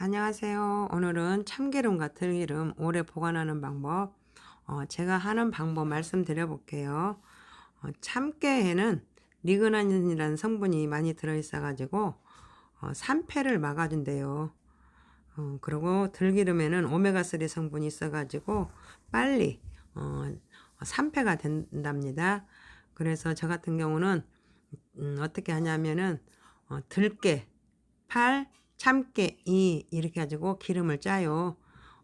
안녕하세요. 오늘은 참기름과 들기름 오래 보관하는 방법 어, 제가 하는 방법 말씀드려 볼게요. 어, 참깨에는 리그나닌이라는 성분이 많이 들어있어 가지고 어, 산패를 막아준대요. 어, 그리고 들기름에는 오메가3 성분이 있어 가지고 빨리 어, 산패가 된답니다. 그래서 저 같은 경우는 음, 어떻게 하냐면은 어, 들깨, 팔, 참깨, 이 이렇게 가지고 기름을 짜요.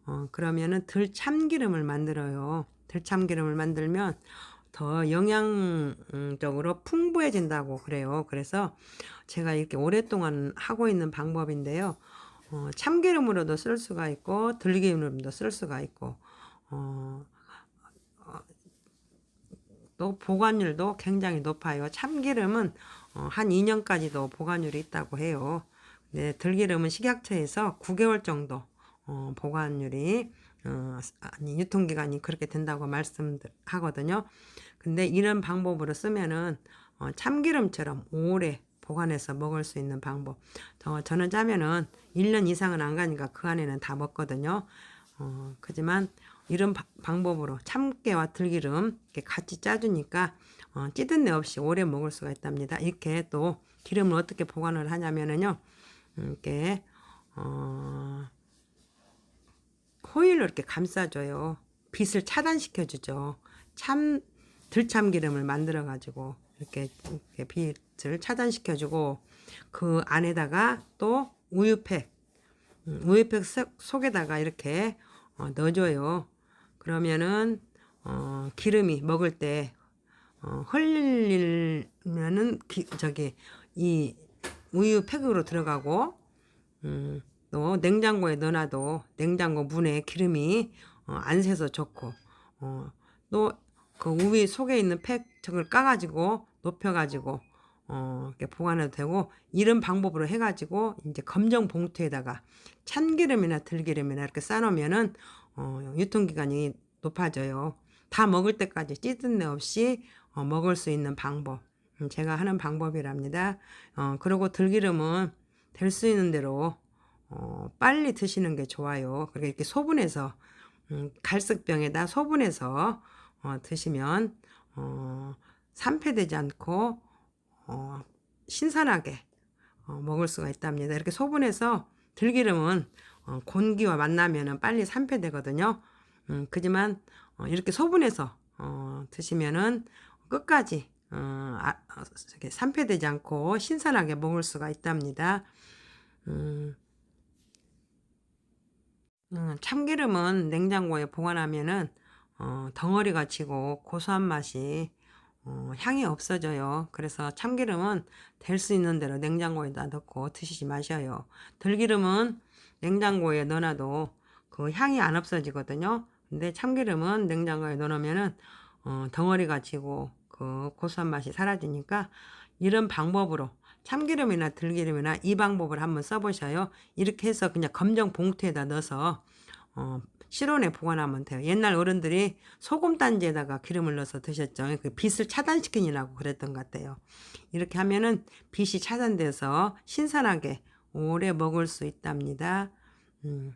어, 그러면은 들참기름을 만들어요. 들참기름을 만들면 더 영양적으로 풍부해진다고 그래요. 그래서 제가 이렇게 오랫동안 하고 있는 방법인데요. 어, 참기름으로도 쓸 수가 있고 들기름으로도 쓸 수가 있고 어, 어, 또 보관율도 굉장히 높아요. 참기름은 어, 한 2년까지도 보관율이 있다고 해요. 네, 들기름은 식약처에서 9개월 정도 어, 보관율이 어, 아니 유통기간이 그렇게 된다고 말씀하거든요. 근데 이런 방법으로 쓰면은 어, 참기름처럼 오래 보관해서 먹을 수 있는 방법. 저, 저는 짜면은 1년 이상은 안 가니까 그 안에는 다 먹거든요. 어, 그지만 이런 바, 방법으로 참깨와 들기름 이렇게 같이 짜주니까 어, 찌든 내 없이 오래 먹을 수가 있답니다. 이렇게 또 기름을 어떻게 보관을 하냐면은요. 이렇게 어, 호일로 이렇게 감싸줘요. 빛을 차단시켜 주죠. 참 들참기름을 만들어 가지고 이렇게, 이렇게 빛을 차단시켜 주고 그 안에다가 또 우유팩 음, 우유팩 속에다가 이렇게 어, 넣어줘요. 그러면은 어, 기름이 먹을 때 어, 흘리면은 기, 저기 이 우유 팩으로 들어가고 음, 또 냉장고에 넣어놔도 냉장고 문에 기름이 어, 안 새서 좋고 어, 또그 우유 속에 있는 팩을 까가지고 높여가지고 어, 이렇게 보관해도 되고 이런 방법으로 해가지고 이제 검정 봉투에다가 참기름이나 들기름이나 이렇게 싸놓으면은 어, 유통기간이 높아져요. 다 먹을 때까지 찌든 내 없이 어, 먹을 수 있는 방법. 음, 제가 하는 방법이랍니다. 어, 그리고 들기름은 될 수 있는 대로 어, 빨리 드시는 게 좋아요. 그렇게 이렇게 소분해서 음, 갈색병에다 소분해서 어, 드시면 어, 산패되지 않고 어, 신선하게 어, 먹을 수가 있답니다. 이렇게 소분해서 들기름은 어, 곤기와 만나면 빨리 산패되거든요. 음, 그지만 어, 이렇게 소분해서 어, 드시면은 끝까지 어, 아, 이렇게 산패되지 않고 신선하게 먹을 수가 있답니다. 음, 음, 참기름은 냉장고에 보관하면은 어, 덩어리가 지고 고소한 맛이 어, 향이 없어져요. 그래서 참기름은 될 수 있는 대로 냉장고에다 넣고 드시지 마셔요. 들기름은 냉장고에 넣어놔도 그 향이 안 없어지거든요. 근데 참기름은 냉장고에 넣어놓으면은 어, 덩어리가 지고 그 고소한 맛이 사라지니까 이런 방법으로 참기름이나 들기름이나 이 방법을 한번 써보셔요. 이렇게 해서 그냥 검정 봉투에다 넣어서 어, 실온에 보관하면 돼요. 옛날 어른들이 소금 단지에다가 기름을 넣어서 드셨죠. 그 빛을 차단시키느라고 그랬던 것 같아요. 이렇게 하면은 빛이 차단돼서 신선하게 오래 먹을 수 있답니다. 음.